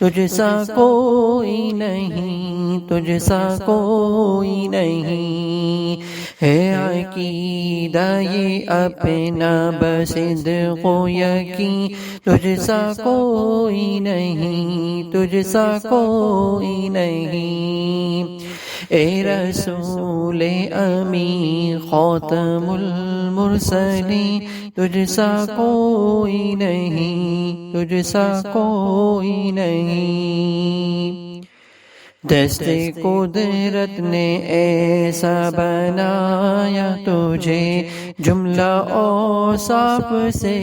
तुझसा कोई नहीं तुझसा कोई नहीं। है अकीदा ये अपना बसिद को यकी तुझसा कोई नहीं तुझसा कोई नहीं। ए रसूल अमी खौतमुल मुरसली तुझसा कोई नहीं तुझसा कोई नहीं दस्ते कुदरत ने ऐसा बनाया तुझे जुमला ओ साफ़ से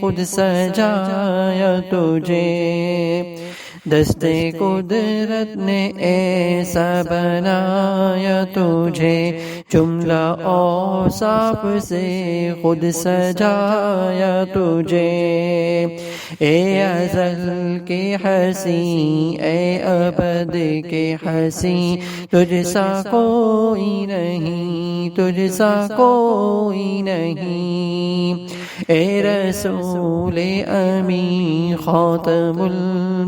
खुद सजाया तुझे दस्ते कुदरत ने ऐसा बनाया तुझे। जुमला और साफ़ से खुद सजाया तुझे। ए अजल के हसी, ए अबद के हसी, तुझसा कोई नहीं, तुझसा कोई नहीं। ए रसूल अमी खातमुल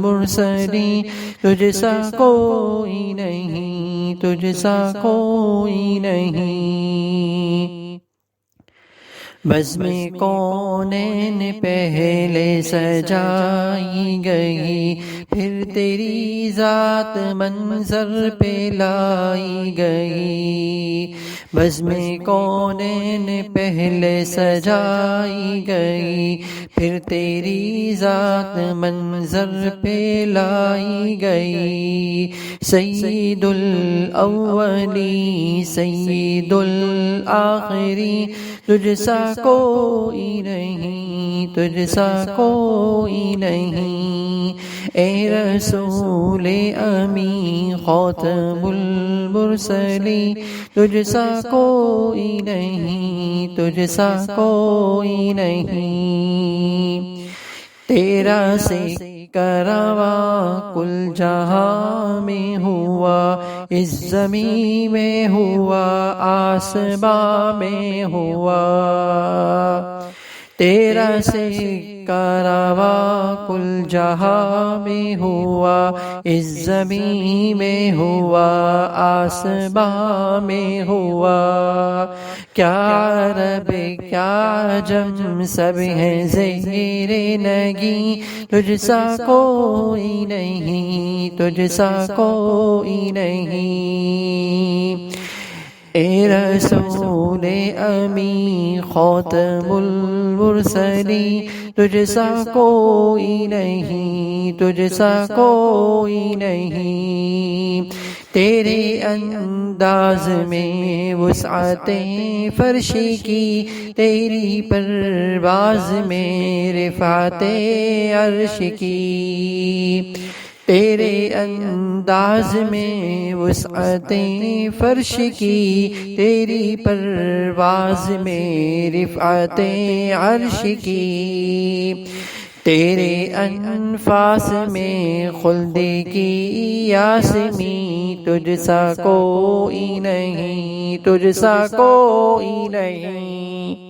मुरसली तुझसा कोई नहीं तुझसा कोई नहीं बस में कौन पहले सजाई गई फिर तेरी ज़ात मंजर पे लाई गई बज़्म कौन पहले सजाई गई? फिर तेरी ज़ात मंजर पे लाई गई। सईदुल अवली सईदुल आखिरी तुझसा कोई नहीं तुझसा कोई नहीं। ए रसूल अमी ख़ौतमुल मुरसली तुझसा कोई नहीं तुझसा कोई नहीं तेरा से करावा कुल जहाँ में हुआ इस जमी में हुआ आसमां में हुआ तेरा से का कुल जहा में हुआ, इस जमी में हुआ, आसमां में हुआ। क्या रब, क्या जम, सब है जेरे नगी। तुझसा कोई नहीं, तुझसा कोई नहीं। ए रसूल अमी ख़ातमुल मुरसली तुझसा कोई नहीं तुझसा कोई नहीं तेरे अंदाज में वसातें फर्शी की तेरी परवाज में रिफाते अर्श की तेरे अंदाज में वसअतें फर्श की तेरी परवाज में रिफातें अर्श की तेरे अनफास में खुलदे की यासमी तुझसा कोई नहीं तुझसा कोई नहीं।